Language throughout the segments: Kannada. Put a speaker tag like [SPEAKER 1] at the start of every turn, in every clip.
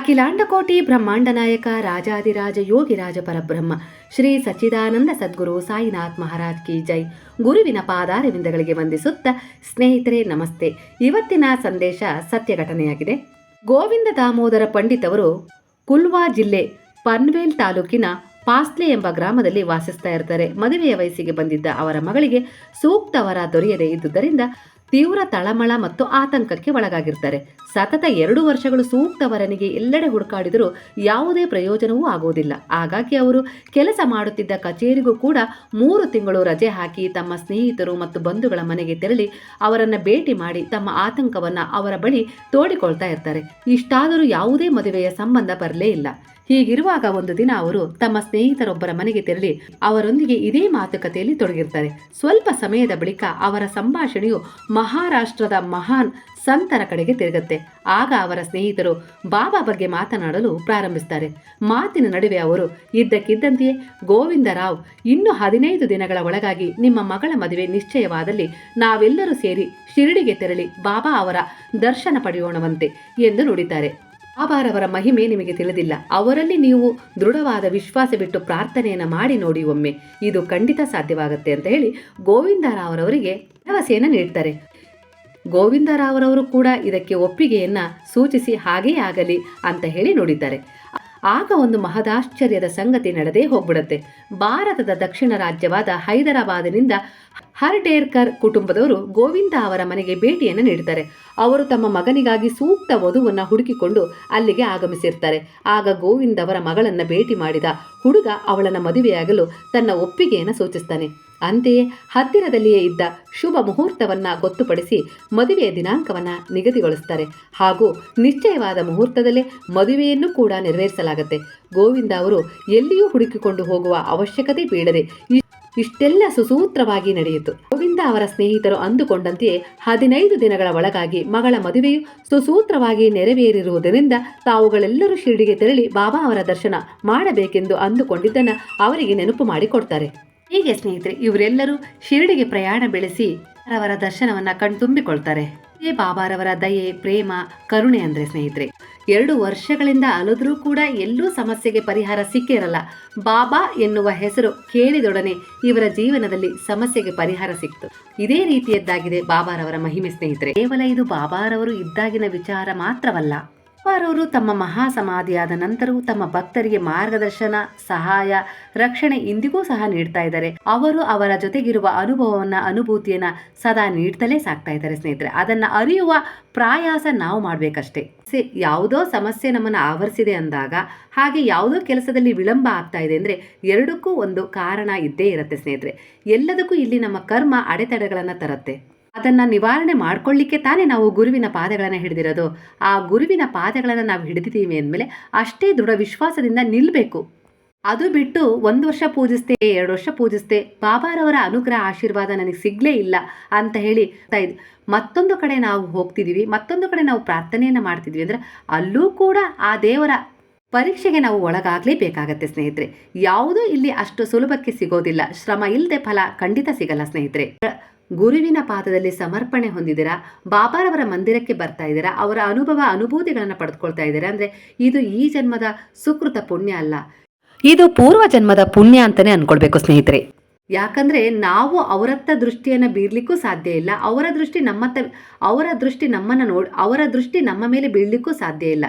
[SPEAKER 1] ಅಖಿಲಾಂಡಕೋಟಿ ಬ್ರಹ್ಮಾಂಡ ನಾಯಕ ರಾಜಾದಿರಾಜ ಯೋಗಿರಾಜ ಪರಬ್ರಹ್ಮ, ಶ್ರೀ ಸಚ್ಚಿದಾನಂದ ಸದ್ಗುರು ಸಾಯಿನಾಥ್ ಮಹಾರಾಜ್ ಕಿ ಜೈ. ಗುರುವಿನ ಪಾದಾರವಿಂದಗಳಿಗೆ ವಂದಿಸುತ್ತ ಸ್ನೇಹಿತರೆ, ನಮಸ್ತೆ. ಇವತ್ತಿನ ಸಂದೇಶ ಸತ್ಯ ಘಟನೆಯಾಗಿದೆ ಗೋವಿಂದ ದಾಮೋದರ ಪಂಡಿತ್ ಅವರು ಕುಲ್ವಾ ಜಿಲ್ಲೆ ಪನ್ವೇಲ್ ತಾಲೂಕಿನ ಪಾಸ್ಲೆ ಎಂಬ ಗ್ರಾಮದಲ್ಲಿ ವಾಸಿಸ್ತಾ ಇರ್ತಾರೆ. ಮದುವೆಯ ವಯಸ್ಸಿಗೆ ಬಂದಿದ್ದ ಅವರ ಮಗಳಿಗೆ ಸೂಕ್ತವರ ದೊರೆಯದೇ ಇದ್ದುದರಿಂದ ತೀವ್ರ ತಳಮಳ ಮತ್ತು ಆತಂಕಕ್ಕೆ ಒಳಗಾಗಿರ್ತಾರೆ. ಸತತ ಎರಡು ವರ್ಷಗಳು ಸೂಕ್ತ ವರನಿಗೆ ಎಲ್ಲೆಡೆ ಹುಡುಕಾಡಿದರೂ ಯಾವುದೇ ಪ್ರಯೋಜನವೂ ಆಗುವುದಿಲ್ಲ ಹಾಗಾಗಿ ಅವರು ಕೆಲಸ ಮಾಡುತ್ತಿದ್ದ ಕಚೇರಿಗೂ ಕೂಡ ಮೂರು ತಿಂಗಳು ರಜೆ ಹಾಕಿ ತಮ್ಮ ಸ್ನೇಹಿತರು ಮತ್ತು ಬಂಧುಗಳ ಮನೆಗೆ ತೆರಳಿ ಅವರನ್ನು ಭೇಟಿ ಮಾಡಿ ತಮ್ಮ ಆತಂಕವನ್ನು ಅವರ ಬಳಿ ತೋಡಿಕೊಳ್ತಾ ಇರ್ತಾರೆ. ಇಷ್ಟಾದರೂ ಯಾವುದೇ ಮದುವೆಯ ಸಂಬಂಧ ಬರಲೇ ಇಲ್ಲ. ಹೀಗಿರುವಾಗ ಒಂದು ದಿನ ಅವರು ತಮ್ಮ ಸ್ನೇಹಿತರೊಬ್ಬರ ಮನೆಗೆ ತೆರಳಿ ಅವರೊಂದಿಗೆ ಇದೇ ಮಾತುಕತೆಯಲ್ಲಿ ತೊಡಗಿರ್ತಾರೆ. ಸ್ವಲ್ಪ ಸಮಯದ ಬಳಿಕ ಅವರ ಸಂಭಾಷಣೆಯು ಮಹಾರಾಷ್ಟ್ರದ ಮಹಾನ್ ಸಂತರ ಕಡೆಗೆ ತಿರುಗುತ್ತೆ. ಆಗ ಅವರ ಸ್ನೇಹಿತರು ಬಾಬಾ ಬಗ್ಗೆ ಮಾತನಾಡಲು ಪ್ರಾರಂಭಿಸ್ತಾರೆ. ಮಾತಿನ ನಡುವೆ ಅವರು, ಇದ್ದಕ್ಕಿದ್ದಂತೆಯೇ ಗೋವಿಂದರಾವ್ ಇನ್ನು ಹದಿನೈದು ದಿನಗಳ ಒಳಗಾಗಿ ನಿಮ್ಮ ಮಗಳ ಮದುವೆ ನಿಶ್ಚಯವಾದಲ್ಲಿ ನಾವೆಲ್ಲರೂ ಸೇರಿ ಶಿರಡಿಗೆ ತೆರಳಿ ಬಾಬಾ ಅವರ ದರ್ಶನ ಪಡೆಯೋಣವಂತೆ ಎಂದು ನುಡಿತಾರೆ. ಬಾಬಾರವರ ಮಹಿಮೆ ನಿಮಗೆ ತಿಳಿದಿಲ್ಲ. ಅವರಲ್ಲಿ ನೀವು ದೃಢವಾದ ವಿಶ್ವಾಸ ಬಿಟ್ಟು ಪ್ರಾರ್ಥನೆಯನ್ನು ಮಾಡಿ ನೋಡಿ ಒಮ್ಮೆ. ಇದು ಖಂಡಿತ ಸಾಧ್ಯವಾಗುತ್ತೆ ಅಂತ ಹೇಳಿ ಗೋವಿಂದರಾವ್ರವರಿಗೆ ಭರವಸೆಯನ್ನು ನೀಡ್ತಾರೆ. ಗೋವಿಂದರಾವ್ರವರು ಕೂಡ ಇದಕ್ಕೆ ಒಪ್ಪಿಗೆಯನ್ನ ಸೂಚಿಸಿ ಹಾಗೇ ಆಗಲಿ ಅಂತ ಹೇಳಿ ನೋಡಿದ್ದಾರೆ. ಆಗ ಒಂದು ಮಹದಾಶ್ಚರ್ಯದ ಸಂಗತಿ ನಡೆದೇ ಹೋಗ್ಬಿಡುತ್ತೆ. ಭಾರತದ ದಕ್ಷಿಣ ರಾಜ್ಯವಾದ ಹೈದರಾಬಾದಿನಿಂದ ಹರ್ಡೇರ್ಕರ್ ಕುಟುಂಬದವರು ಗೋವಿಂದ ಅವರ ಮನೆಗೆ ಭೇಟಿಯನ್ನು ನೀಡುತ್ತಾರೆ ಅವರು ತಮ್ಮ ಮಗನಿಗಾಗಿ ಸೂಕ್ತ ವಧುವನ್ನು ಹುಡುಕಿಕೊಂಡು ಅಲ್ಲಿಗೆ ಆಗಮಿಸಿರ್ತಾರೆ. ಆಗ ಗೋವಿಂದ ಅವರ ಮಗಳನ್ನು ಭೇಟಿ ಮಾಡಿದ ಹುಡುಗ ಅವಳನ್ನು ಮದುವೆಯಾಗಲು ತನ್ನ ಒಪ್ಪಿಗೆಯನ್ನು ಸೂಚಿಸ್ತಾನೆ. ಅಂತೆಯೇ ಹತ್ತಿರದಲ್ಲಿಯೇ ಇದ್ದ ಶುಭ ಮುಹೂರ್ತವನ್ನ ಗೊತ್ತುಪಡಿಸಿ ಮದುವೆಯ ದಿನಾಂಕವನ್ನ ನಿಗದಿಗೊಳಿಸ್ತಾರೆ. ಹಾಗೂ ನಿಶ್ಚಯವಾದ ಮುಹೂರ್ತದಲ್ಲೇ ಮದುವೆಯನ್ನು ಕೂಡ ನೆರವೇರಿಸಲಾಗುತ್ತೆ. ಗೋವಿಂದ ಅವರು ಎಲ್ಲಿಯೂ ಹುಡುಕಿಕೊಂಡು ಹೋಗುವ ಅವಶ್ಯಕತೆ ಬೀಳದೆ ಇಷ್ಟೆಲ್ಲ ಸುಸೂತ್ರವಾಗಿ ನಡೆಯಿತು. ಗೋವಿಂದ ಅವರ ಸ್ನೇಹಿತರು ಅಂದುಕೊಂಡಂತೆಯೇ ಹದಿನೈದು ದಿನಗಳ ಒಳಗಾಗಿ ಮಗಳ ಮದುವೆಯು ಸುಸೂತ್ರವಾಗಿ ನೆರವೇರಿರುವುದರಿಂದ ತಾವುಗಳೆಲ್ಲರೂ ಶಿರಡಿಗೆ ತೆರಳಿ ಬಾಬಾ ಅವರ ದರ್ಶನ ಮಾಡಬೇಕೆಂದು ಅಂದುಕೊಂಡಿದ್ದನ್ನು ಅವರಿಗೆ ನೆನಪು ಮಾಡಿಕೊಡ್ತಾರೆ. ಹೀಗೆ ಸ್ನೇಹಿತರೆ, ಇವರೆಲ್ಲರೂ ಶಿರಡಿಗೆ ಪ್ರಯಾಣ ಬೆಳೆಸಿ ಅವರ ದರ್ಶನವನ್ನ ಕಣ್ತುಂಬಿಕೊಳ್ತಾರೆ. ಇದೇ ಬಾಬಾರವರ ದಯೆ, ಪ್ರೇಮ, ಕರುಣೆ ಅಂದ್ರೆ ಸ್ನೇಹಿತರೆ, ಎರಡು ವರ್ಷಗಳಿಂದ ಅಲದ್ರೂ ಕೂಡ ಎಲ್ಲೂ ಸಮಸ್ಯೆಗೆ ಪರಿಹಾರ ಸಿಕ್ಕಿರಲ್ಲ ಬಾಬಾ ಎನ್ನುವ ಹೆಸರು ಕೇಳಿದೊಡನೆ ಇವರ ಜೀವನದಲ್ಲಿ ಸಮಸ್ಯೆಗೆ ಪರಿಹಾರ ಸಿಕ್ತು. ಇದೇ ರೀತಿಯದ್ದಾಗಿದೆ ಬಾಬಾರವರ ಮಹಿಮೆ ಸ್ನೇಹಿತರೆ. ಕೇವಲ ಇದು ಬಾಬಾರವರು ಇದ್ದಾಗಿನ ವಿಚಾರ ಮಾತ್ರವಲ್ಲ. ಬಾಬಾರವರು ತಮ್ಮ ಮಹಾ ಸಮಾಧಿಯಾದ ನಂತರವೂ ತಮ್ಮ ಭಕ್ತರಿಗೆ ಮಾರ್ಗದರ್ಶನ, ಸಹಾಯ, ರಕ್ಷಣೆ ಇಂದಿಗೂ ಸಹ ನೀಡ್ತಾ ಇದ್ದಾರೆ. ಅವರು ಅವರ ಜೊತೆಗಿರುವ ಅನುಭವವನ್ನ, ಅನುಭೂತಿಯನ್ನ ಸದಾ ನೀಡ್ತಲೇ ಸಾಕ್ತಾ ಇದ್ದಾರೆ ಸ್ನೇಹಿತರೆ. ಅದನ್ನ ಅರಿಯುವ ಪ್ರಾಯಾಸ ನಾವು ಮಾಡ್ಬೇಕಷ್ಟೇ. ಯಾವುದೋ ಸಮಸ್ಯೆ ನಮ್ಮನ್ನ ಆವರಿಸಿದೆ ಅಂದಾಗ, ಹಾಗೆ ಯಾವುದೋ ಕೆಲಸದಲ್ಲಿ ವಿಳಂಬ ಆಗ್ತಾ ಇದೆ ಅಂದ್ರೆ ಎರಡಕ್ಕೂ ಒಂದು ಕಾರಣ ಇದ್ದೇ ಇರುತ್ತೆ ಸ್ನೇಹಿತರೆ. ಎಲ್ಲದಕ್ಕೂ ಇಲ್ಲಿ ನಮ್ಮ ಕರ್ಮ ಅಡೆತಡೆಗಳನ್ನ ತರುತ್ತೆ. ಅದನ್ನ ನಿವಾರಣೆ ಮಾಡ್ಕೊಳ್ಳಿಕ್ಕೆ ತಾನೇ ನಾವು ಗುರುವಿನ ಪಾದಗಳನ್ನು ಹಿಡಿದಿರೋದು. ಆ ಗುರುವಿನ ಪಾದಗಳನ್ನು ನಾವು ಹಿಡಿದಿದ್ದೀವಿ ಅಂದಮೇಲೆ ಅಷ್ಟೇ ದೃಢ ವಿಶ್ವಾಸದಿಂದ ನಿಲ್ಲಬೇಕು ಅದು ಬಿಟ್ಟು ಒಂದು ವರ್ಷ ಪೂಜಿಸ್ತೆ, ಎರಡು ವರ್ಷ ಪೂಜಿಸ್ತೆ, ಬಾಬಾರವರ ಅನುಗ್ರಹ ಆಶೀರ್ವಾದ ನನಗೆ ಸಿಗ್ಲೇ ಇಲ್ಲ ಅಂತ ಹೇಳಿ ಮತ್ತೊಂದು ಕಡೆ ನಾವು ಹೋಗ್ತಿದ್ದೀವಿ ಮತ್ತೊಂದು ಕಡೆ ನಾವು ಪ್ರಾರ್ಥನೆಯನ್ನು ಮಾಡ್ತಿದ್ವಿ ಅಂದ್ರೆ ಅಲ್ಲೂ ಕೂಡ ಆ ದೇವರ ಪರೀಕ್ಷೆಗೆ ನಾವು ಒಳಗಾಗಲೇಬೇಕಾಗತ್ತೆ ಸ್ನೇಹಿತರೆ. ಯಾವುದೂ ಇಲ್ಲಿ ಅಷ್ಟು ಸುಲಭಕ್ಕೆ ಸಿಗೋದಿಲ್ಲ. ಶ್ರಮ ಇಲ್ಲದೆ ಫಲ ಖಂಡಿತ ಸಿಗಲ್ಲ ಸ್ನೇಹಿತರೆ. ಗುರುವಿನ ಪಾದದಲ್ಲಿ ಸಮರ್ಪಣೆ ಹೊಂದಿದ್ದೀರಾ ಬಾಬಾರವರ ಮಂದಿರಕ್ಕೆ ಬರ್ತಾ ಇದ್ದೀರಾ ಅವರ ಅನುಭವ, ಅನುಭೂತಿಗಳನ್ನು ಪಡೆದುಕೊಳ್ತಾ ಇದ್ದೀರಾ ಅಂದರೆ ಇದು ಈ ಜನ್ಮದ ಸುಕೃತ ಪುಣ್ಯ ಅಲ್ಲ. ಇದು ಪೂರ್ವ ಜನ್ಮದ ಪುಣ್ಯ ಅಂತಲೇ ಅಂದ್ಕೊಳ್ಬೇಕು ಸ್ನೇಹಿತರೆ. ಯಾಕಂದ್ರೆ ನಾವು ಅವರತ್ತ ದೃಷ್ಟಿಯನ್ನು ಬೀರಲಿಕ್ಕೂ ಸಾಧ್ಯ ಇಲ್ಲ. ಅವರ ದೃಷ್ಟಿ ನಮ್ಮತ್ತ, ಅವರ ದೃಷ್ಟಿ ನಮ್ಮನ್ನು ನೋಡ್, ಅವರ ದೃಷ್ಟಿ ನಮ್ಮ ಮೇಲೆ ಬೀಳಲಿಕ್ಕೂ ಸಾಧ್ಯ ಇಲ್ಲ.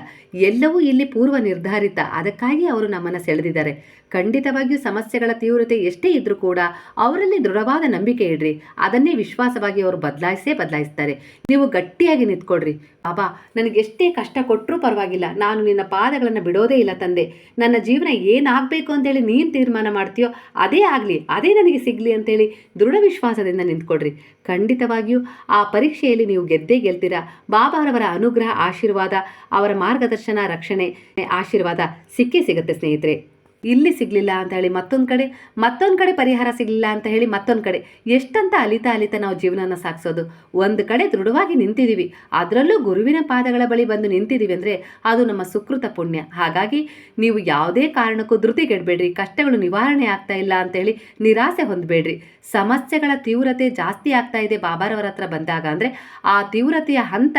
[SPEAKER 1] ಎಲ್ಲವೂ ಇಲ್ಲಿ ಪೂರ್ವ ನಿರ್ಧಾರಿತ. ಅದಕ್ಕಾಗಿ ಅವರು ನಮ್ಮನ್ನು ಸೆಳೆದಿದ್ದಾರೆ. ಖಂಡಿತವಾಗಿಯೂ ಸಮಸ್ಯೆಗಳ ತೀವ್ರತೆ ಎಷ್ಟೇ ಇದ್ದರೂ ಕೂಡ ಅವರಲ್ಲಿ ದೃಢವಾದ ನಂಬಿಕೆ ಇಡ್ರಿ. ಅದನ್ನೇ ವಿಶ್ವಾಸವಾಗಿ ಅವರು ಬದಲಾಯಿಸೇ ಬದಲಾಯಿಸ್ತಾರೆ. ನೀವು ಗಟ್ಟಿಯಾಗಿ ನಿಂತ್ಕೊಡ್ರಿ ಬಾಬಾ, ನನಗೆ ಎಷ್ಟೇ ಕಷ್ಟ ಕೊಟ್ಟರೂ ಪರವಾಗಿಲ್ಲ. ನಾನು ನಿನ್ನ ಪಾದಗಳನ್ನು ಬಿಡೋದೇ ಇಲ್ಲ ತಂದೆ. ನನ್ನ ಜೀವನ ಏನಾಗಬೇಕು ಅಂತೇಳಿ ನೀನು ತೀರ್ಮಾನ ಮಾಡ್ತೀಯೋ, ಅದೇ ಆಗಲಿ. ಅದೇ ನನಗೆ ಸಿಗಲಿ ಅಂತೇಳಿ ದೃಢ ವಿಶ್ವಾಸದಿಂದ ನಿಂತ್ಕೊಡ್ರಿ ಖಂಡಿತವಾಗಿಯೂ ಆ ಪರೀಕ್ಷೆಯಲ್ಲಿ ನೀವು ಗೆದ್ದೇ ಗೆಲ್ತೀರಾ? ಬಾಬಾರವರ ಅನುಗ್ರಹ, ಆಶೀರ್ವಾದ, ಅವರ ಮಾರ್ಗದರ್ಶನ, ರಕ್ಷಣೆ, ಆಶೀರ್ವಾದ ಸಿಕ್ಕೇ ಸಿಗುತ್ತೆ ಸ್ನೇಹಿತರೆ. ಇಲ್ಲಿ ಸಿಗಲಿಲ್ಲ ಅಂತ ಹೇಳಿ ಮತ್ತೊಂದು ಕಡೆ ಮತ್ತೊಂದು ಕಡೆ ಪರಿಹಾರ ಸಿಗಲಿಲ್ಲ ಅಂತ ಹೇಳಿ ಮತ್ತೊಂದು ಕಡೆ. ಎಷ್ಟಂತ ಅಲಿತಾ ಅಲಿತಾ ನಾವು ಜೀವನನ ಸಾಗಿಸೋದು. ಒಂದು ಕಡೆ ದೃಢವಾಗಿ ನಿಂತಿದ್ದೀವಿ ಅದರಲ್ಲೂ ಗುರುವಿನ ಪಾದಗಳ ಬಳಿ ಬಂದು ನಿಂತಿದ್ದೀವಿ ಅಂದರೆ ಅದು ನಮ್ಮ ಸುಕೃತ ಪುಣ್ಯ. ಹಾಗಾಗಿ ನೀವು ಯಾವುದೇ ಕಾರಣಕ್ಕೂ ಧೃತಿಗೆಡಬೇಡ್ರಿ. ಕಷ್ಟಗಳು ನಿವಾರಣೆ ಆಗ್ತಾ ಇಲ್ಲ ಅಂತೇಳಿ ನಿರಾಸೆ ಹೊಂದಬೇಡ್ರಿ. ಸಮಸ್ಯೆಗಳ ತೀವ್ರತೆ ಜಾಸ್ತಿ ಆಗ್ತಾ ಇದೆ ಬಾಬಾರವರ ಹತ್ರ ಬಂದಾಗ ಅಂದರೆ ಆ ತೀವ್ರತೆಯ ಹಂತ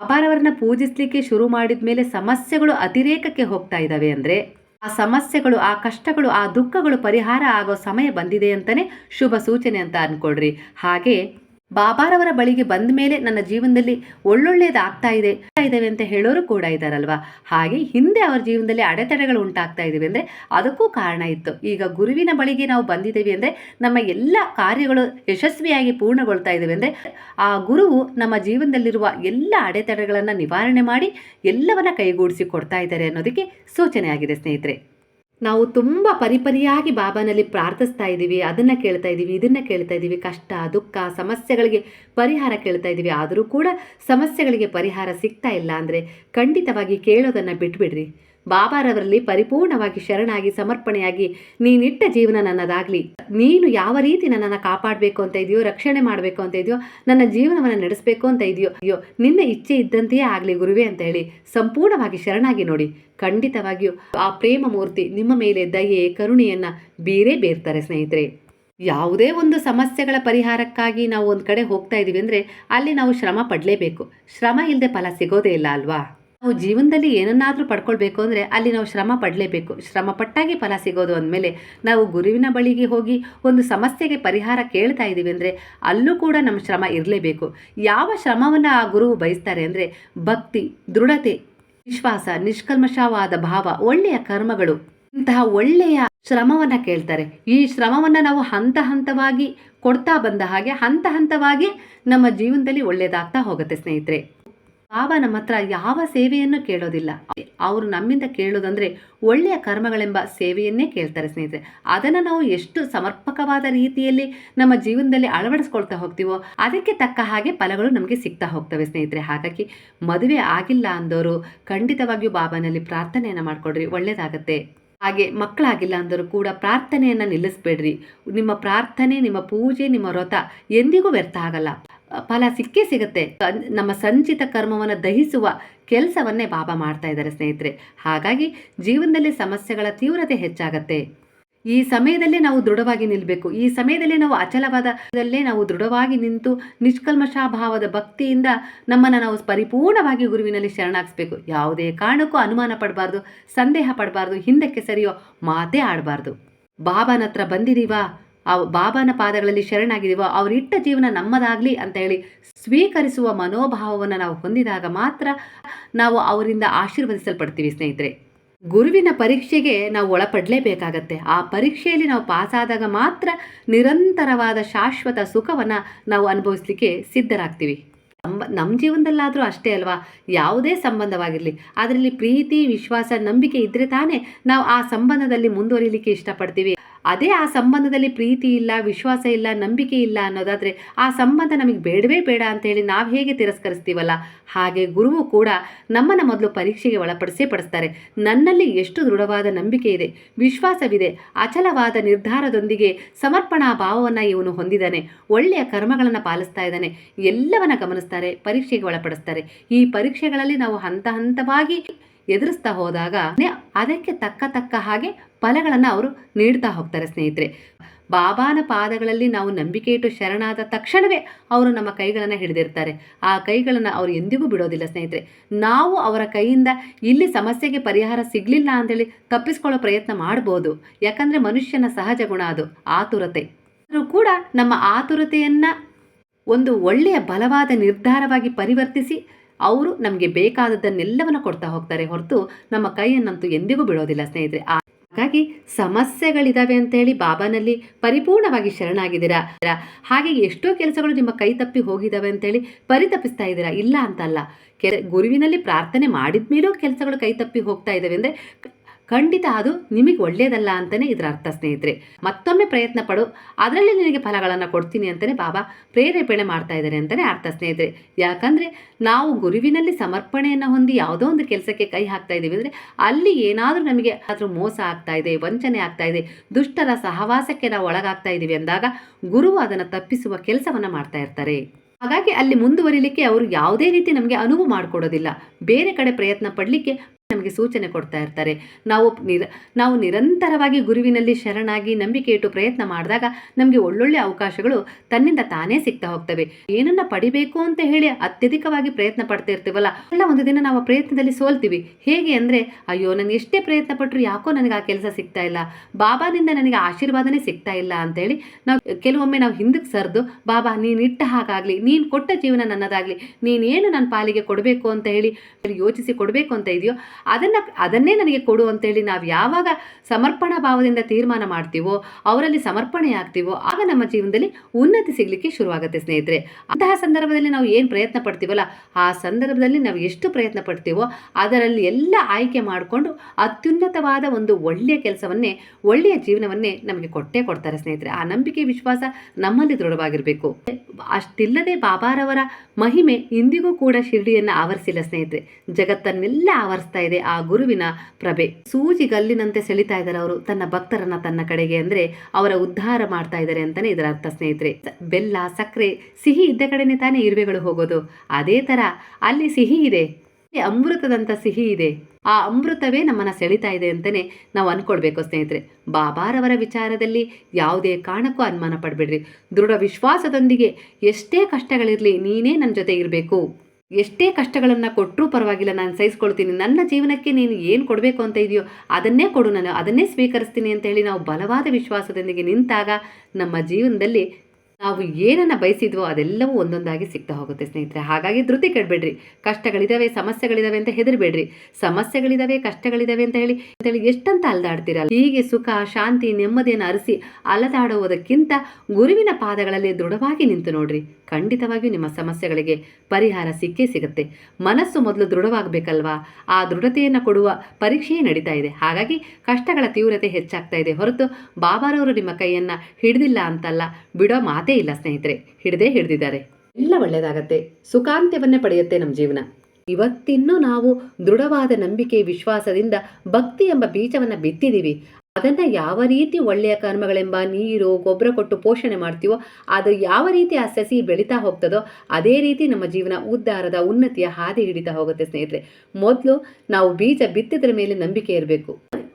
[SPEAKER 1] ಬಾಬಾರವರನ್ನ ಪೂಜಿಸಲಿಕ್ಕೆ ಶುರು ಮಾಡಿದ ಮೇಲೆ ಸಮಸ್ಯೆಗಳು ಅತಿರೇಕಕ್ಕೆ ಹೋಗ್ತಾ ಇದ್ದಾವೆ ಅಂದರೆ ಆ ಸಮಸ್ಯೆಗಳು, ಆ ಕಷ್ಟಗಳು, ಆ ದುಃಖಗಳು ಪರಿಹಾರ ಆಗೋ ಸಮಯ ಬಂದಿದೆ ಅಂತಲೇ ಶುಭ ಸೂಚನೆ ಅಂತ ಅಂದ್ಕೊಳ್ರಿ ಹಾಗೆ ಬಾಬಾರವರ ಬಳಿಗೆ ಬಂದ ಮೇಲೆ ನನ್ನ ಜೀವನದಲ್ಲಿ ಒಳ್ಳೊಳ್ಳೆಯದಾಗ್ತಾ ಇದೆ ಇದ್ದಾವೆ ಅಂತ ಹೇಳೋರು ಕೂಡ ಇದ್ದಾರಲ್ವಾ ಹಾಗೆ ಹಿಂದೆ ಅವರ ಜೀವನದಲ್ಲಿ ಅಡೆತಡೆಗಳು ಉಂಟಾಗ್ತಾ ಇದ್ದೀವಿ ಅಂದರೆ ಅದಕ್ಕೂ ಕಾರಣ ಇತ್ತು. ಈಗ ಗುರುವಿನ ಬಳಿಗೆ ನಾವು ಬಂದಿದ್ದೇವೆ ಅಂದರೆ ನಮ್ಮ ಎಲ್ಲ ಕಾರ್ಯಗಳು ಯಶಸ್ವಿಯಾಗಿ ಪೂರ್ಣಗೊಳ್ತಾ ಇದ್ದಾವೆ ಅಂದರೆ ಆ ಗುರುವು ನಮ್ಮ ಜೀವನದಲ್ಲಿರುವ ಎಲ್ಲ ಅಡೆತಡೆಗಳನ್ನು ನಿವಾರಣೆ ಮಾಡಿ ಎಲ್ಲವನ್ನ ಕೈಗೂಡಿಸಿ ಕೊಡ್ತಾ ಇದ್ದಾರೆ ಅನ್ನೋದಕ್ಕೆ ಸೂಚನೆ ಆಗಿದೆ ಸ್ನೇಹಿತರೆ. ನಾವು ತುಂಬ ಪರಿಪರಿಯಾಗಿ ಬಾಬಾನಲ್ಲಿ ಪ್ರಾರ್ಥಿಸ್ತಾ ಇದ್ದೀವಿ, ಅದನ್ನು ಕೇಳ್ತಾ ಇದ್ದೀವಿ, ಇದನ್ನು ಕೇಳ್ತಾ ಇದ್ದೀವಿ, ಕಷ್ಟ, ದುಃಖ, ಸಮಸ್ಯೆಗಳಿಗೆ ಪರಿಹಾರ ಕೇಳ್ತಾ ಇದ್ದೀವಿ, ಆದರೂ ಕೂಡ ಸಮಸ್ಯೆಗಳಿಗೆ ಪರಿಹಾರ ಸಿಗ್ತಾ ಇಲ್ಲ ಅಂದರೆ ಖಂಡಿತವಾಗಿ ಕೇಳೋದನ್ನು ಬಿಟ್ಬಿಡ್ರಿ. ಬಾಬಾರವರಲ್ಲಿ ಪರಿಪೂರ್ಣವಾಗಿ ಶರಣಾಗಿ ಸಮರ್ಪಣೆಯಾಗಿ ನೀನಿಟ್ಟ ಜೀವನ ನನ್ನದಾಗಲಿ. ನೀನು ಯಾವ ರೀತಿ ನನ್ನನ್ನು ಕಾಪಾಡಬೇಕು ಅಂತ ಇದೆಯೋ, ರಕ್ಷಣೆ ಮಾಡಬೇಕು ಅಂತ ಇದೆಯೋ, ನನ್ನ ಜೀವನವನ್ನು ನಡೆಸಬೇಕು ಅಂತ ಇದೆಯೋ, ಅಯ್ಯೋ, ನಿನ್ನ ಇಚ್ಛೆ ಇದ್ದಂತೆಯೇ ಆಗಲಿ ಗುರುವೇ ಅಂತ ಹೇಳಿ ಸಂಪೂರ್ಣವಾಗಿ ಶರಣಾಗಿ ನೋಡಿ. ಖಂಡಿತವಾಗಿಯೂ ಆ ಪ್ರೇಮ ಮೂರ್ತಿ ನಿಮ್ಮ ಮೇಲೆ ದಯೆ, ಕರುಣೆಯನ್ನು ಬೇರೆ ಬೇರ್ತಾರೆ ಸ್ನೇಹಿತರೆ. ಯಾವುದೇ ಒಂದು ಸಮಸ್ಯೆಗಳ ಪರಿಹಾರಕ್ಕಾಗಿ ನಾವು ಒಂದು ಕಡೆ ಹೋಗ್ತಾ ಇದ್ದೀವಿ ಅಂದರೆ ಅಲ್ಲಿ ನಾವು ಶ್ರಮ ಪಡಲೇಬೇಕು. ಶ್ರಮ ಇಲ್ಲದೆ ಫಲ ಸಿಗೋದೇ ಇಲ್ಲ ಅಲ್ವಾ? ನಾವು ಜೀವನದಲ್ಲಿ ಏನನ್ನಾದರೂ ಪಡ್ಕೊಳ್ಬೇಕು ಅಂದರೆ ಅಲ್ಲಿ ನಾವು ಶ್ರಮ ಪಡಲೇಬೇಕು. ಶ್ರಮ ಪಟ್ಟಾಗಿ ಫಲ ಸಿಗೋದು ಅಂದಮೇಲೆ ನಾವು ಗುರುವಿನ ಬಳಿಗೆ ಹೋಗಿ ಒಂದು ಸಮಸ್ಯೆಗೆ ಪರಿಹಾರ ಕೇಳ್ತಾ ಇದ್ದೀವಿ ಅಂದರೆ ಅಲ್ಲೂ ಕೂಡ ನಮ್ಮ ಶ್ರಮ ಇರಲೇಬೇಕು. ಯಾವ ಶ್ರಮವನ್ನು ಆ ಗುರುವು ಬಯಸ್ತಾರೆ ಅಂದರೆ ಭಕ್ತಿ, ದೃಢತೆ, ವಿಶ್ವಾಸ, ನಿಷ್ಕಲ್ಮಶವಾದ ಭಾವ, ಒಳ್ಳೆಯ ಕರ್ಮಗಳು, ಇಂತಹ ಒಳ್ಳೆಯ ಶ್ರಮವನ್ನು ಕೇಳ್ತಾರೆ. ಈ ಶ್ರಮವನ್ನು ನಾವು ಹಂತ ಹಂತವಾಗಿ ಕೊಡ್ತಾ ಬಂದ ಹಾಗೆ ಹಂತ ಹಂತವಾಗಿ ನಮ್ಮ ಜೀವನದಲ್ಲಿ ಒಳ್ಳೆಯದಾಗ್ತಾ ಹೋಗುತ್ತೆ ಸ್ನೇಹಿತರೆ. ಬಾಬಾ ನಮ್ಮ ಹತ್ರ ಯಾವ ಸೇವೆಯನ್ನು ಕೇಳೋದಿಲ್ಲ. ಅವರು ನಮ್ಮಿಂದ ಕೇಳೋದಂದ್ರೆ ಒಳ್ಳೆಯ ಕರ್ಮಗಳೆಂಬ ಸೇವೆಯನ್ನೇ ಕೇಳ್ತಾರೆ ಸ್ನೇಹಿತರೆ. ಅದನ್ನು ನಾವು ಎಷ್ಟು ಸಮರ್ಪಕವಾದ ರೀತಿಯಲ್ಲಿ ನಮ್ಮ ಜೀವನದಲ್ಲಿ ಅಳವಡಿಸ್ಕೊಳ್ತಾ ಹೋಗ್ತೀವೋ ಅದಕ್ಕೆ ತಕ್ಕ ಹಾಗೆ ಫಲಗಳು ನಮಗೆ ಸಿಗ್ತಾ ಹೋಗ್ತವೆ ಸ್ನೇಹಿತರೆ. ಹಾಗಾಗಿ ಮದುವೆ ಆಗಿಲ್ಲ ಅಂದವರು ಖಂಡಿತವಾಗಿಯೂ ಬಾಬಾನಲ್ಲಿ ಪ್ರಾರ್ಥನೆಯನ್ನು ಮಾಡಿಕೊಡ್ರಿ, ಒಳ್ಳೇದಾಗತ್ತೆ. ಹಾಗೆ ಮಕ್ಕಳಾಗಿಲ್ಲ ಅಂದರೂ ಕೂಡ ಪ್ರಾರ್ಥನೆಯನ್ನು ನಿಲ್ಲಿಸ್ಬೇಡ್ರಿ. ನಿಮ್ಮ ಪ್ರಾರ್ಥನೆ, ನಿಮ್ಮ ಪೂಜೆ, ನಿಮ್ಮ ವ್ರತ ಎಂದಿಗೂ ವ್ಯರ್ಥ ಆಗಲ್ಲ. ಫಲ ಸಿಕ್ಕೇ ಸಿಗುತ್ತೆ. ನಮ್ಮ ಸಂಚಿತ ಕರ್ಮವನ್ನು ದಹಿಸುವ ಕೆಲಸವನ್ನೇ ಬಾಬಾ ಮಾಡ್ತಾ ಇದ್ದಾರೆ ಸ್ನೇಹಿತರೆ. ಹಾಗಾಗಿ ಜೀವನದಲ್ಲಿ ಸಮಸ್ಯೆಗಳ ತೀವ್ರತೆ ಹೆಚ್ಚಾಗತ್ತೆ. ಈ ಸಮಯದಲ್ಲೇ ನಾವು ದೃಢವಾಗಿ ನಿಲ್ಲಬೇಕು ಈ ಸಮಯದಲ್ಲಿ ನಾವು ಅಚಲವಾದಲ್ಲೇ ನಾವು ದೃಢವಾಗಿ ನಿಂತು ನಿಷ್ಕಲ್ಮಶಾಭಾವದ ಭಕ್ತಿಯಿಂದ ನಮ್ಮನ್ನು ನಾವು ಪರಿಪೂರ್ಣವಾಗಿ ಗುರುವಿನಲ್ಲಿ ಶರಣಾಗಿಸ್ಬೇಕು. ಯಾವುದೇ ಕಾರಣಕ್ಕೂ ಅನುಮಾನ ಪಡಬಾರ್ದು, ಸಂದೇಹ ಪಡಬಾರ್ದು, ಹಿಂದಕ್ಕೆ ಸರಿಯೋ ಮಾತೇ ಆಡಬಾರ್ದು. ಬಾಬಾನ ಹತ್ರ ಬಂದಿದೀವಾ? ಆ ಬಾಬಾನ ಪಾದಗಳಲ್ಲಿ ಶರಣಾಗಿದ್ದೀವೋ, ಅವರಿಟ್ಟ ಜೀವನ ನಮ್ಮದಾಗಲಿ ಅಂತ ಹೇಳಿ ಸ್ವೀಕರಿಸುವ ಮನೋಭಾವವನ್ನು ನಾವು ಹೊಂದಿದಾಗ ಮಾತ್ರ ನಾವು ಅವರಿಂದ ಆಶೀರ್ವದಿಸಲ್ಪಡ್ತೀವಿ ಸ್ನೇಹಿತರೆ. ಗುರುವಿನ ಪರೀಕ್ಷೆಗೆ ನಾವು ಒಳಪಡಲೇಬೇಕಾಗತ್ತೆ. ಆ ಪರೀಕ್ಷೆಯಲ್ಲಿ ನಾವು ಪಾಸಾದಾಗ ಮಾತ್ರ ನಿರಂತರವಾದ ಶಾಶ್ವತ ಸುಖವನ್ನು ನಾವು ಅನುಭವಿಸಲಿಕ್ಕೆ ಸಿದ್ಧರಾಗ್ತೀವಿ. ನಮ್ಮ ನಮ್ಮ ಜೀವನದಲ್ಲಾದರೂ ಅಷ್ಟೇ ಅಲ್ವಾ? ಯಾವುದೇ ಸಂಬಂಧವಾಗಿರಲಿ. ಅದರಲ್ಲಿ ಪ್ರೀತಿ, ವಿಶ್ವಾಸ, ನಂಬಿಕೆ ಇದ್ದರೆ ತಾನೇ ನಾವು ಆ ಸಂಬಂಧದಲ್ಲಿ ಮುಂದುವರಿಲಿಕ್ಕೆ ಇಷ್ಟಪಡ್ತೀವಿ. ಅದೇ ಆ ಸಂಬಂಧದಲ್ಲಿ ಪ್ರೀತಿ ಇಲ್ಲ, ವಿಶ್ವಾಸ ಇಲ್ಲ, ನಂಬಿಕೆ ಇಲ್ಲ ಅನ್ನೋದಾದರೆ ಆ ಸಂಬಂಧ ನಮಗೆ ಬೇಡವೇ ಬೇಡ ಅಂತ ಹೇಳಿ ನಾವು ಹೇಗೆ ತಿರಸ್ಕರಿಸ್ತೀವಲ್ಲ? ಹಾಗೆ ಗುರುವು ಕೂಡ ನಮ್ಮನ್ನು ಮೊದಲು ಪರೀಕ್ಷೆಗೆ ಒಳಪಡಿಸೇ ಪಡಿಸ್ತಾರೆ. ನನ್ನಲ್ಲಿ ಎಷ್ಟು ದೃಢವಾದ ನಂಬಿಕೆ ಇದೆ, ವಿಶ್ವಾಸವಿದೆ, ಅಚಲವಾದ ನಿರ್ಧಾರದೊಂದಿಗೆ ಸಮರ್ಪಣಾ ಭಾವವನ್ನು ಇವನು ಹೊಂದಿದ್ದಾನೆ ಒಳ್ಳೆಯ ಕರ್ಮಗಳನ್ನು ಪಾಲಿಸ್ತಾ ಇದ್ದಾನೆ ಎಲ್ಲವನ್ನ ಗಮನಿಸ್ತಾರೆ, ಪರೀಕ್ಷೆಗೆ ಒಳಪಡಿಸ್ತಾರೆ. ಈ ಪರೀಕ್ಷೆಗಳಲ್ಲಿ ನಾವು ಹಂತ ಹಂತವಾಗಿ ಎದುರಿಸ್ತಾ ಹೋದಾಗ ಅದಕ್ಕೆ ತಕ್ಕ ತಕ್ಕ ಹಾಗೆ ಫಲಗಳನ್ನು ಅವರು ನೀಡ್ತಾ ಹೋಗ್ತಾರೆ ಸ್ನೇಹಿತರೆ. ಬಾಬಾನ ಪಾದಗಳಲ್ಲಿ ನಾವು ನಂಬಿಕೆ ಇಟ್ಟು ಶರಣಾದ ತಕ್ಷಣವೇ ಅವರು ನಮ್ಮ ಕೈಗಳನ್ನು ಹಿಡಿದಿರ್ತಾರೆ. ಆ ಕೈಗಳನ್ನು ಅವರು ಎಂದಿಗೂ ಬಿಡೋದಿಲ್ಲ ಸ್ನೇಹಿತರೆ. ನಾವು ಅವರ ಕೈಯಿಂದ ಇಲ್ಲಿ ಸಮಸ್ಯೆಗೆ ಪರಿಹಾರ ಸಿಗಲಿಲ್ಲ ಅಂತೇಳಿ ತಪ್ಪಿಸ್ಕೊಳ್ಳೋ ಪ್ರಯತ್ನ ಮಾಡ್ಬೋದು. ಯಾಕಂದರೆ ಮನುಷ್ಯನ ಸಹಜ ಗುಣ ಅದು, ಆತುರತೆ. ಆದರೂ ಕೂಡ ನಮ್ಮ ಆತುರತೆಯನ್ನು ಒಂದು ಒಳ್ಳೆಯ ಬಲವಾದ ನಿರ್ಧಾರವಾಗಿ ಪರಿವರ್ತಿಸಿ ಅವರು ನಮಗೆ ಬೇಕಾದದ್ದನ್ನೆಲ್ಲವನ್ನು ಕೊಡ್ತಾ ಹೋಗ್ತಾರೆ ಹೊರತು ನಮ್ಮ ಕೈಯನ್ನಂತೂ ಎಂದಿಗೂ ಬಿಡೋದಿಲ್ಲ ಸ್ನೇಹಿತರೆ. ಆ- ಹಾಗಾಗಿ ಸಮಸ್ಯೆಗಳಿದಾವೆ ಅಂತ ಹೇಳಿ ಬಾಬಾನಲ್ಲಿ ಪರಿಪೂರ್ಣವಾಗಿ ಶರಣಾಗಿದ್ದೀರಾ? ಹಾಗೆ ಎಷ್ಟೋ ಕೆಲಸಗಳು ನಿಮ್ಮ ಕೈ ತಪ್ಪಿ ಹೋಗಿದ್ದಾವೆ ಅಂತೇಳಿ ಪರಿತಪಿಸ್ತಾ ಇದ್ದೀರಾ? ಇಲ್ಲ ಅಂತಲ್ಲ. ಕೆಲ ಗುರುವಿನಲ್ಲಿ ಪ್ರಾರ್ಥನೆ ಮಾಡಿದ ಮೇಲೂ ಕೆಲಸಗಳು ಕೈ ತಪ್ಪಿ ಹೋಗ್ತಾ ಇದ್ದಾವೆ ಅಂದರೆ ಖಂಡಿತ ಅದು ನಿಮಗೆ ಒಳ್ಳೆಯದಲ್ಲ ಅಂತಲೇ ಇದರ ಅರ್ಥ, ಸ್ನೇಹಿತರೆ. ಮತ್ತೊಮ್ಮೆ ಪ್ರಯತ್ನ ಪಡು. ಅದರಲ್ಲಿ ನಿನಗೆ ಫಲಗಳನ್ನು ಕೊಡ್ತೀನಿ ಅಂತಲೇ ಬಾಬಾ ಪ್ರೇರೇಪಣೆ ಮಾಡ್ತಾ ಇದ್ದಾರೆ ಅಂತಲೇ ಅರ್ಥ, ಸ್ನೇಹಿತರೆ. ಯಾಕಂದರೆ ನಾವು ಗುರುವಿನಲ್ಲಿ ಸಮರ್ಪಣೆಯನ್ನು ಹೊಂದಿ ಯಾವುದೋ ಒಂದು ಕೆಲಸಕ್ಕೆ ಕೈ ಹಾಕ್ತಾ ಇದ್ದೀವಿ ಅಂದರೆ ಅಲ್ಲಿ ಏನಾದರೂ ನಮಗೆ ಆದರೂ ಮೋಸ ಆಗ್ತಾ ಇದೆ, ವಂಚನೆ ಆಗ್ತಾ ಇದೆ, ದುಷ್ಟರ ಸಹವಾಸಕ್ಕೆ ನಾವು ಒಳಗಾಗ್ತಾ ಇದ್ದೀವಿ ಅಂದಾಗ ಗುರು ಅದನ್ನು ತಪ್ಪಿಸುವ ಕೆಲಸವನ್ನು ಮಾಡ್ತಾ ಇರ್ತಾರೆ. ಹಾಗಾಗಿ ಅಲ್ಲಿ ಮುಂದುವರಿಲಿಕ್ಕೆ ಅವರು ಯಾವುದೇ ರೀತಿ ನಮಗೆ ಅನುವು ಮಾಡಿಕೊಡೋದಿಲ್ಲ. ಬೇರೆ ಕಡೆ ಪ್ರಯತ್ನ ಪಡಲಿಕ್ಕೆ ನಮಗೆ ಸೂಚನೆ ಕೊಡ್ತಾ ಇರ್ತಾರೆ. ನಾವು ನಿರ, ನಾವು ನಿರಂತರವಾಗಿ ಗುರುವಿನಲ್ಲಿ ಶರಣಾಗಿ ನಂಬಿಕೆ ಇಟ್ಟು ಪ್ರಯತ್ನ ಮಾಡಿದಾಗ ನಮಗೆ ಒಳ್ಳೊಳ್ಳೆ ಅವಕಾಶಗಳು ತನ್ನಿಂದ ತಾನೇ ಸಿಗ್ತಾ ಹೋಗ್ತವೆ. ಏನನ್ನ ಪಡಿಬೇಕು ಅಂತ ಹೇಳಿ ಅತ್ಯಧಿಕವಾಗಿ ಪ್ರಯತ್ನ ಪಡ್ತಾ ಇರ್ತೀವಲ್ಲ, ಎಲ್ಲ ಒಂದು ದಿನ ನಾವು ಪ್ರಯತ್ನದಲ್ಲಿ ಸೋಲ್ತೀವಿ. ಹೇಗೆ ಅಂದರೆ, ಅಯ್ಯೋ ನನಗೆ ಎಷ್ಟೇ ಪ್ರಯತ್ನ ಪಟ್ಟರು ಯಾಕೋ ನನಗೆ ಆ ಕೆಲಸ ಸಿಗ್ತಾ ಇಲ್ಲ ಬಾಬಾನಿಂದ ನನಗೆ ಆಶೀರ್ವಾದನೇ ಸಿಗ್ತಾ ಇಲ್ಲ ಅಂತೇಳಿ ನಾವು ಕೆಲವೊಮ್ಮೆ ನಾವು ಹಿಂದಕ್ಕೆ ಸರಿದು, ಬಾಬಾ, ನೀನು ಇಟ್ಟ ಹಾಗಾಗಲಿ, ನೀನು ಕೊಟ್ಟ ಜೀವನ ನನ್ನದಾಗಲಿ ನೀನೇನು ನನ್ನ ಪಾಲಿಗೆ ಕೊಡಬೇಕು ಅಂತ ಹೇಳಿ, ಯೋಚಿಸಿ ಕೊಡಬೇಕು ಅಂತ ಇದೆಯೋ ಅದನ್ನು, ಅದನ್ನೇ ನನಗೆ ಕೊಡು ಅಂತೇಳಿ ನಾವು ಯಾವಾಗ ಸಮರ್ಪಣಾ ಭಾವದಿಂದ ತೀರ್ಮಾನ ಮಾಡ್ತೀವೋ, ಅವರಲ್ಲಿ ಸಮರ್ಪಣೆ ಆಗ್ತೀವೋ, ಆಗ ನಮ್ಮ ಜೀವನದಲ್ಲಿ ಉನ್ನತಿ ಸಿಗಲಿಕ್ಕೆ ಶುರುವಾಗುತ್ತೆ ಸ್ನೇಹಿತರೆ. ಅಂತಹ ಸಂದರ್ಭದಲ್ಲಿ ನಾವು ಏನು ಪ್ರಯತ್ನ ಪಡ್ತೀವಲ್ಲ, ಆ ಸಂದರ್ಭದಲ್ಲಿ ನಾವು ಎಷ್ಟು ಪ್ರಯತ್ನ ಪಡ್ತೀವೋ, ಅದರಲ್ಲಿ ಎಲ್ಲ ಆಯ್ಕೆ ಮಾಡಿಕೊಂಡು ಅತ್ಯುನ್ನತವಾದ ಒಂದು ಒಳ್ಳೆಯ ಕೆಲಸವನ್ನೇ, ಒಳ್ಳೆಯ ಜೀವನವನ್ನೇ ನಮಗೆ ಕೊಟ್ಟೇ ಕೊಡ್ತಾರೆ ಸ್ನೇಹಿತರೆ. ಆ ನಂಬಿಕೆ, ವಿಶ್ವಾಸ ನಮ್ಮಲ್ಲಿ ದೃಢವಾಗಿರಬೇಕು. ಅಷ್ಟಿಲ್ಲದೆ ಬಾಬಾರವರ ಮಹಿಮೆ ಇಂದಿಗೂ ಕೂಡ ಶಿರಡಿಯನ್ನು ಆವರಿಸಿಲ್ಲ ಸ್ನೇಹಿತರೆ. ಜಗತ್ತನ್ನೆಲ್ಲ ಆವರಿಸ್ತಾ ಇದೆ ಆ ಗುರುವಿನ ಪ್ರಭೆ. ಸೂಜಿ ಗಲ್ಲಿನಂತೆ ಸೆಳಿತಾ ಇದ್ದಾರೆ ಅವರು. ತನ್ನ ಭಕ್ತರನ್ನ ತನ್ನ ಕಡೆಗೆ ಅಂದ್ರೆ ಅವರ ಉದ್ಧಾರ ಮಾಡ್ತಾ ಇದ್ದಾರೆ ಅಂತಾನೆ ಇದರ ಅರ್ಥ, ಸ್ನೇಹಿತರೆ. ಬೆಲ್ಲ, ಸಕ್ಕರೆ, ಸಿಹಿ ಇದ್ದ ಕಡೆನೆ ತಾನೇ ಇರುವೆಗಳು ಹೋಗೋದು. ಅದೇ ತರ ಅಲ್ಲಿ ಸಿಹಿ ಇದೆ. ಅಮೃತದಂತ ಸಿಹಿ ಇದೆ. ಆ ಅಮೃತವೇ ನಮ್ಮನ್ನ ಸೆಳಿತಾ ಇದೆ ಅಂತಾನೆ ನಾವು ಅನ್ಕೊಳ್ಬೇಕು, ಸ್ನೇಹಿತರೆ. ಬಾಬಾರವರ ವಿಚಾರದಲ್ಲಿ ಯಾವುದೇ ಕಾರಣಕ್ಕೂ ಅನುಮಾನ ಪಡಬೇಡ್ರಿ. ದೃಢ ವಿಶ್ವಾಸದೊಂದಿಗೆ ಎಷ್ಟೇ ಕಷ್ಟಗಳಿರಲಿ ನೀನೇ ನನ್ನ ಜೊತೆ ಇರಬೇಕು. ಎಷ್ಟೇ ಕಷ್ಟಗಳನ್ನು ಕೊಟ್ಟರೂ ಪರವಾಗಿಲ್ಲ, ನಾನು ಸಹಿಸ್ಕೊಳ್ತೀನಿ. ನನ್ನ ಜೀವನಕ್ಕೆ ನೀನು ಏನು ಕೊಡಬೇಕು ಅಂತ ಇದೆಯೋ ಅದನ್ನೇ ಕೊಡು ನಾನು, ಅದನ್ನೇ ಸ್ವೀಕರಿಸ್ತೀನಿ ಅಂತ ಹೇಳಿ ನಾವು ಬಲವಾದ ವಿಶ್ವಾಸದೊಂದಿಗೆ ನಿಂತಾಗ ನಮ್ಮ ಜೀವನದಲ್ಲಿ ನಾವು ಏನನ್ನು ಬಯಸಿದ್ವೋ ಅದೆಲ್ಲವೂ ಒಂದೊಂದಾಗಿ ಸಿಗ್ತಾ ಹೋಗುತ್ತೆ ಸ್ನೇಹಿತರೆ. ಹಾಗಾಗಿ ಧೃತಿ ಕೆಡಬೇಡ್ರಿ. ಕಷ್ಟಗಳಿದಾವೆ, ಸಮಸ್ಯೆಗಳಿದಾವೆ ಅಂತ ಹೆದರಬೇಡ್ರಿ. ಸಮಸ್ಯೆಗಳಿದಾವೆ, ಕಷ್ಟಗಳಿದಾವೆ ಅಂತ ಹೇಳಿ ಅಂತ ಹೇಳಿ ಎಷ್ಟಂತ ಅಲ್ದಾಡ್ತೀರಲ್ಲ. ಹೀಗೆ ಸುಖ, ಶಾಂತಿ, ನೆಮ್ಮದಿಯನ್ನು ಅರಸಿ ಅಲದಾಡುವುದಕ್ಕಿಂತ ಗುರುವಿನ ಪಾದಗಳಲ್ಲಿ ದೃಢವಾಗಿ ನಿಂತು ನೋಡ್ರಿ. ಖಂಡಿತವಾಗಿಯೂ ನಿಮ್ಮ ಸಮಸ್ಯೆಗಳಿಗೆ ಪರಿಹಾರ ಸಿಕ್ಕೇ ಸಿಗುತ್ತೆ. ಮನಸ್ಸು ಮೊದಲು ದೃಢವಾಗಬೇಕಲ್ವಾ? ಆ ದೃಢತೆಯನ್ನು ಕೊಡುವ ಪರೀಕ್ಷೆಯೇ ನಡೀತಾ ಇದೆ. ಹಾಗಾಗಿ ಕಷ್ಟಗಳ ತೀವ್ರತೆ ಹೆಚ್ಚಾಗ್ತಾ ಇದೆ. ಹೊರತು ಬಾಬಾರವರು ನಿಮ್ಮ ಕೈಯನ್ನು ಹಿಡಿದಿಲ್ಲ ಅಂತಲ್ಲ, ಬಿಡೋ ಮಾತೇ ಇಲ್ಲ ಸ್ನೇಹಿತರೆ. ಹಿಡದೇ ಹಿಡಿದಿದ್ದಾರೆ. ಎಲ್ಲ ಒಳ್ಳೆಯದಾಗತ್ತೆ ಸುಖಾಂತ್ಯವನ್ನೇ ಪಡೆಯುತ್ತೆ ನಮ್ಮ ಜೀವನ. ಇವತ್ತಿನ್ನೂ ನಾವು ದೃಢವಾದ ನಂಬಿಕೆ, ವಿಶ್ವಾಸದಿಂದ ಭಕ್ತಿ ಎಂಬ ಬೀಜವನ್ನು ಬಿತ್ತಿದ್ದೀವಿ. ಅದನ್ನ ಯಾವ ರೀತಿ ಒಳ್ಳೆಯ ಕರ್ಮಗಳೆಂಬ ನೀರು, ಗೊಬ್ಬರ ಕೊಟ್ಟು ಪೋಷಣೆ ಮಾಡ್ತೀವೋ, ಅದು ಯಾವ ರೀತಿ ಆ ಸಸಿ ಬೆಳೀತಾ ಹೋಗ್ತದೋ, ಅದೇ ರೀತಿ ನಮ್ಮ ಜೀವನ ಉದ್ಧಾರದ, ಉನ್ನತಿಯ ಹಾದಿ ಹಿಡಿತಾ ಹೋಗುತ್ತೆ ಸ್ನೇಹಿತರೆ. ಮೊದಲು ನಾವು ಬೀಜ ಬಿತ್ತಿದ್ರ ಮೇಲೆ ನಂಬಿಕೆ ಇರಬೇಕು.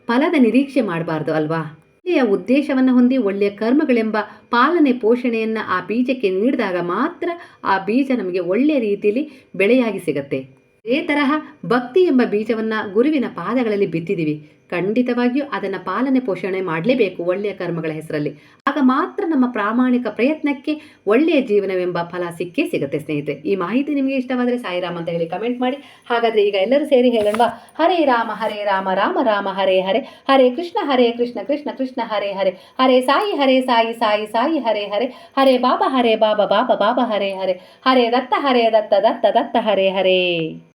[SPEAKER 1] ಫಲದ ನಿರೀಕ್ಷೆ ಮಾಡಬಾರ್ದು ಅಲ್ವಾ? ಒಳ್ಳೆಯ ಉದ್ದೇಶವನ್ನು ಹೊಂದಿ ಒಳ್ಳೆಯ ಕರ್ಮಗಳೆಂಬ ಪಾಲನೆ, ಪೋಷಣೆಯನ್ನು ಆ ಬೀಜಕ್ಕೆ ನೀಡಿದಾಗ ಮಾತ್ರ ಆ ಬೀಜ ನಮಗೆ ಒಳ್ಳೆಯ ರೀತಿಯಲ್ಲಿ ಬೆಳೆಯಾಗಿ ಸಿಗತ್ತೆ. ಅದೇ ತರಹ ಭಕ್ತಿ ಎಂಬ ಬೀಜವನ್ನು ಗುರುವಿನ ಪಾದಗಳಲ್ಲಿ ಬಿತ್ತಿದ್ದೀವಿ ಖಂಡಿತವಾಗಿಯೂ ಅದನ್ನು ಪಾಲನೆ, ಪೋಷಣೆ ಮಾಡಲೇಬೇಕು ಒಳ್ಳೆಯ ಕರ್ಮಗಳ ಹೆಸರಲ್ಲಿ. ಆಗ ಮಾತ್ರ ನಮ್ಮ ಪ್ರಾಮಾಣಿಕ ಪ್ರಯತ್ನಕ್ಕೆ ಒಳ್ಳೆಯ ಜೀವನವೆಂಬ ಫಲ ಸಿಕ್ಕೇ ಸಿಗುತ್ತೆ ಸ್ನೇಹಿತರೆ. ಈ ಮಾಹಿತಿ ನಿಮಗೆ ಇಷ್ಟವಾದರೆ ಸಾಯಿರಾಮ್ ಅಂತ ಹೇಳಿ ಕಮೆಂಟ್ ಮಾಡಿ. ಹಾಗಾದರೆ ಈಗ ಎಲ್ಲರೂ ಸೇರಿ ಹೇಳೋಣ ಹರೇ ರಾಮ ಹರೇ ರಾಮ ರಾಮ ರಾಮ, ಹರೇ ಹರೇ. ಹರೇ ಕೃಷ್ಣ ಹರೇ ಕೃಷ್ಣ ಕೃಷ್ಣ ಕೃಷ್ಣ, ಹರೇ ಹರೇ. ಹರೇ ಸಾಯಿ ಹರೇ ಸಾಯಿ ಸಾಯಿ ಸಾಯಿ, ಹರೇ ಹರೇ. ಹರೇ ಬಾಬಾ ಹರೇ ಬಾಬಾ ಬಾಬಾ ಬಾಬಾ, ಹರೇ ಹರೇ. ಹರೇ ದತ್ತ ಹರೇ ದತ್ತ ದತ್ತ ದತ್ತ, ಹರೇ ಹರೇ.